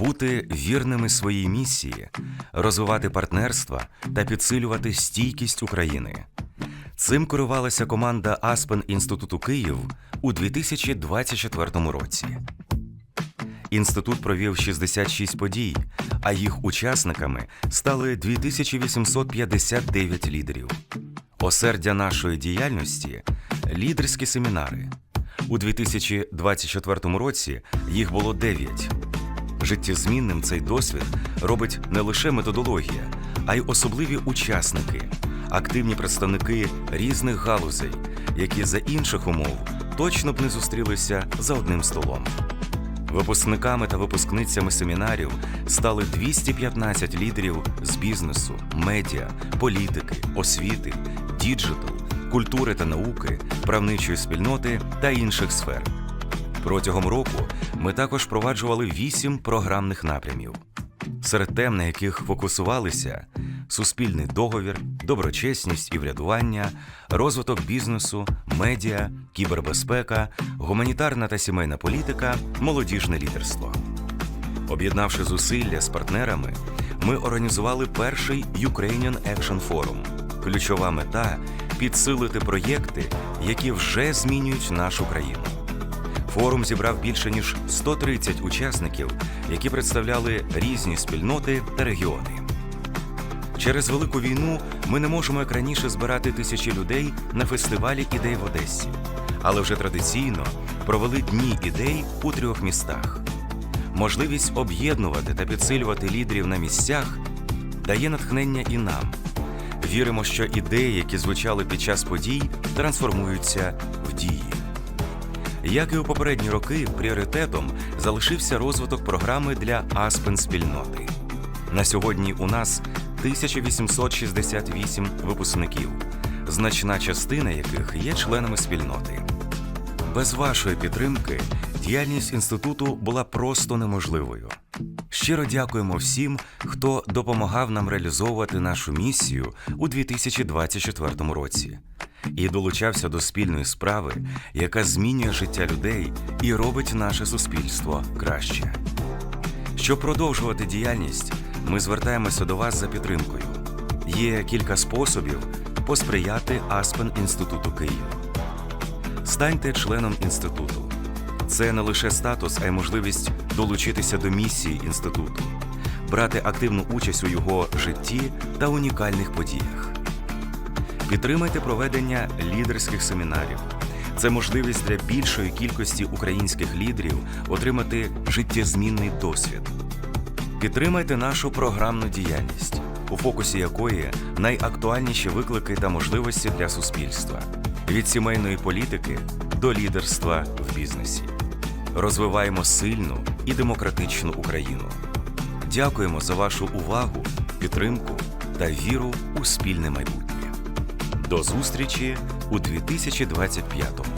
бути вірними своїй місії, розвивати партнерства та підсилювати стійкість України. Цим керувалася команда Аспен Інституту Київ у 2024 році. Інститут провів 66 подій, а їх учасниками стали 2859 лідерів. Осердя нашої діяльності лідерські семінари. У 2024 році їх було 9. Життєзмінним цей досвід робить не лише методологія, а й особливі учасники, активні представники різних галузей, які за інших умов точно б не зустрілися за одним столом. Випускниками та випускницями семінарів стали 215 лідерів з бізнесу, медіа, політики, освіти, діджитал, культури та науки, правничої спільноти та інших сфер. Протягом року ми також впроваджували вісім програмних напрямів. Серед тем, на яких фокусувалися суспільний договір, доброчесність і врядування, розвиток бізнесу, медіа, кібербезпека, гуманітарна та сімейна політика, молодіжне лідерство. Об'єднавши зусилля з партнерами, ми організували перший Ukrainian Action Forum. Ключова мета підсилити проєкти, які вже змінюють нашу країну. Форум зібрав більше ніж 130 учасників, які представляли різні спільноти та регіони. Через велику війну ми не можемо як раніше збирати тисячі людей на фестивалі ідей в Одесі, але вже традиційно провели дні ідей у трьох містах. Можливість об'єднувати та підсилювати лідерів на місцях дає натхнення і нам. Віримо, що ідеї, які звучали під час подій, трансформуються в дії. Як і у попередні роки, пріоритетом залишився розвиток програми для Аспен спільноти. На сьогодні у нас 1868 випускників, значна частина яких є членами спільноти. Без вашої підтримки діяльність інституту була просто неможливою. Щиро дякуємо всім, хто допомагав нам реалізовувати нашу місію у 2024 році і долучався до спільної справи, яка змінює життя людей і робить наше суспільство краще. Щоб продовжувати діяльність, ми звертаємося до вас за підтримкою. Є кілька способів посприяти Аспен Інституту Києва. Станьте членом інституту. Це не лише статус, а й можливість долучитися до місії інституту, брати активну участь у його житті та унікальних подіях. Підтримайте проведення лідерських семінарів. Це можливість для більшої кількості українських лідерів отримати життєзмінний досвід. Підтримайте нашу програмну діяльність, у фокусі якої найактуальніші виклики та можливості для суспільства від сімейної політики до лідерства в бізнесі. Розвиваємо сильну і демократичну Україну. Дякуємо за вашу увагу, підтримку та віру у спільне майбутнє. До зустрічі у 2025-му.